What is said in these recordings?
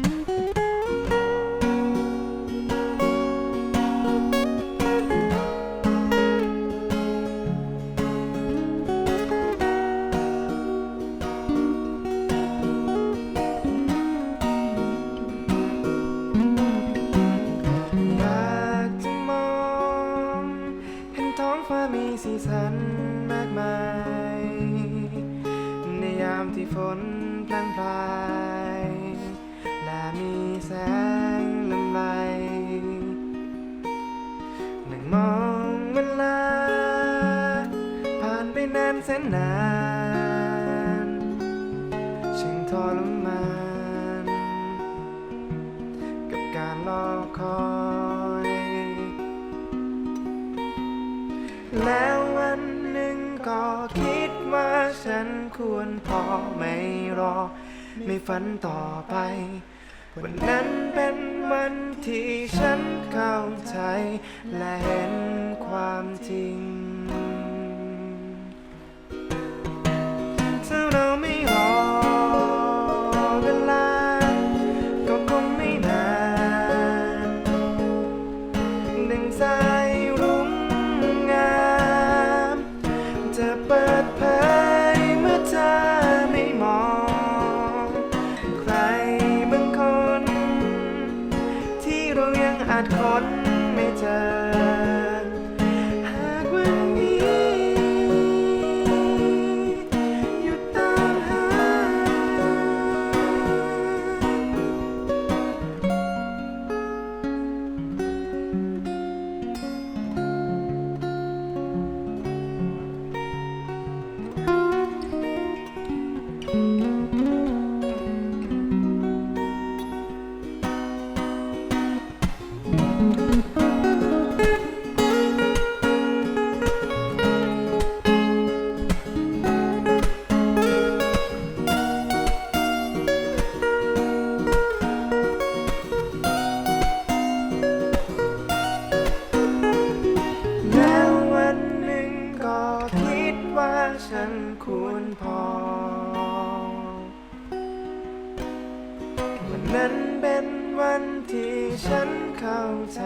อยากจะมองเห็นท้องฟ้ามีสีสันมากมาย ในยามที่ฝนพลันพราย งลำไรหนึ่งมองเวลา ผ่านไปนานแสนนานช่างทรมาน กับการรอคอย แล้ววันหนึ่งก็คิดว่าฉันควรพอไม่รอ ไม่ฝันต่อไป วันนั้นเป็นวันที่ฉันเข้าใจและเห็นความจริง ถ้าเราไม่รอเวลา ก็คงไม่นานดังสายรุ้งงาม จะเปิดเผย จค้นไม่เจอ แล้ววันหนึ่งก็คิดว่าฉันควรพอ วันนั้นเป็น วันที่ฉันเข้าใจ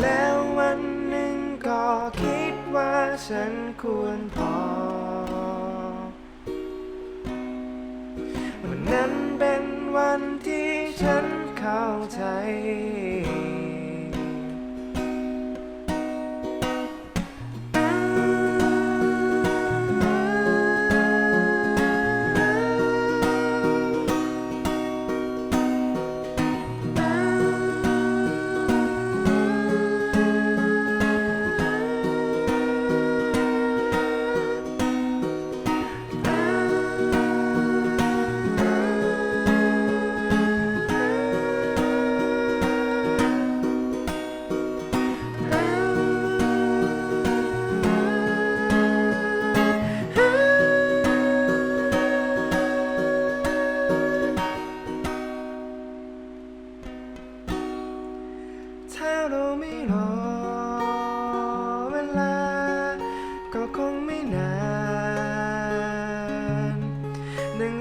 แล้ววันหนึ่งก็คิดว่าฉันควรพอ วันนั้นเป็นวันที่ฉันเข้าใจ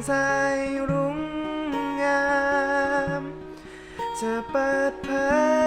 สายรุ่งงาม จะเปิดเผย